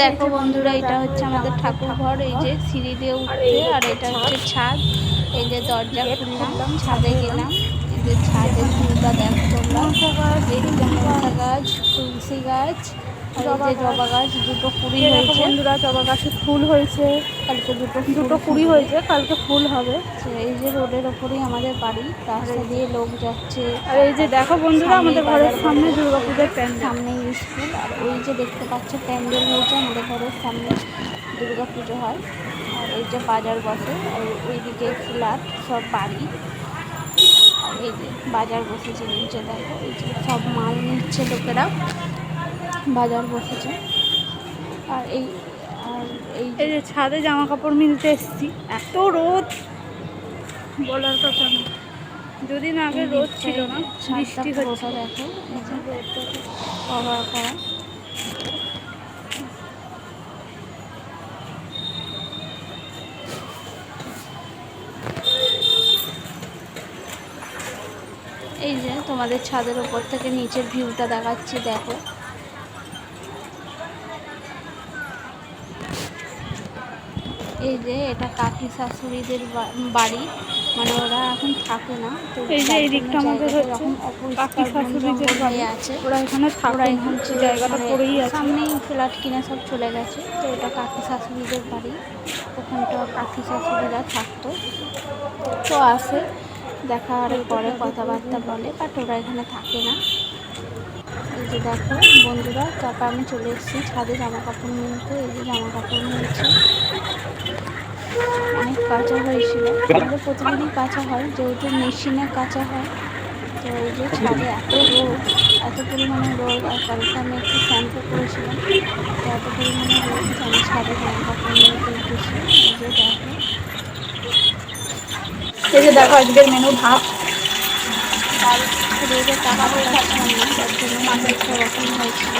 দেখো বন্ধুরা, এটা হচ্ছে আমাদের ঠাকুর ঘর এই যে সিঁড়ি দিয়ে উঠতে, আর এটা হচ্ছে ছাদ। এই যে দরজা খুললাম, ছাদে গেলাম। এই যে ছাদের দেখো। গাছ তুলসী গাছ জবা গাছ দুটো কুড়ি হয়েছে। বন্ধুরা জবা গাছে ফুল হয়েছে। কালকে দুটো দুটো কুড়ি হয়েছে কালকে ফুল হবে। এই যে রোডের ওপরেই আমাদের বাড়ি রাস্তা দিয়ে লোক যাচ্ছে। আর এই যে দেখো বন্ধুরা আমাদের ঘরের সামনে দুর্গাপুজোর প্যান্ডেল। সামনেই স্কুল আর ওই যে দেখতে পাচ্ছ প্যান্ডেল হয়েছে আমাদের ঘরের সামনে দুর্গা পুজো হয়। আর এই যে বাজার বসে আর ওইদিকে ফ্ল্যাট সব বাড়ি। বাজার বসেছে নিচে দেখো সব মাল নিচ্ছে লোকেরা। বাজার বসেছে। আর এই আর এই এই যে ছাদে জামা কাপড় মিলতে এসেছি। এত রোদ। বলার কথা না। যদি না আগে রোদ ছিল না বৃষ্টি হচ্ছে দেখো কভার করা। এই যে তোমাদের ছাদের উপর থেকে নিচের ভিউটা দেখাচ্ছি দেখো। এই যে এটা কাকি শাশুড়িদের বাড়ি মানে ওরা এখন থাকে না তো এই যে এই দিকটা আমাদের হচ্ছে কাকি শাশুড়িদের বাড়ি। আছে। ওরা এখানে ওরা এখন জায়গাটা মানে পড়েই আছে। সামনেই ফ্ল্যাট কিনে সব চলে গেছে তো এটা কাকি শাশুড়িদের বাড়ি। ওখানটা কাকি শাশুড়িরা থাকতো। তো আসে দেখা আর পরে কথাবার্তা বলে বাট ওরা এখানে থাকে না। এই যে দেখো, বন্ধুরা, তারপর আমি চলে এসেছি ছাদে জামা কাপড় মিলতে এই যে জামা কাপড় নিয়েছি। অনেক কাঁচা হয়েছিল। আমাদের প্রতিদিনই কাঁচা হয়, যেহেতু মেশিনে কাঁচা হয়। তো এই যে ছাদে এত রোদ, এত পরিমাণে রোদ, আর কালকে আমি একটু শ্যাম্পু করেছিলাম, তো এত পরিমাণে যে আমি ছাদে জামা কাপড় নিয়ে উঠেছি এই যে দেখো এই যে দেখো আজকের মেনু ভাত টাকা পাচ্ছিলাম না তার জন্য মাথায় রকম হয়েছিল।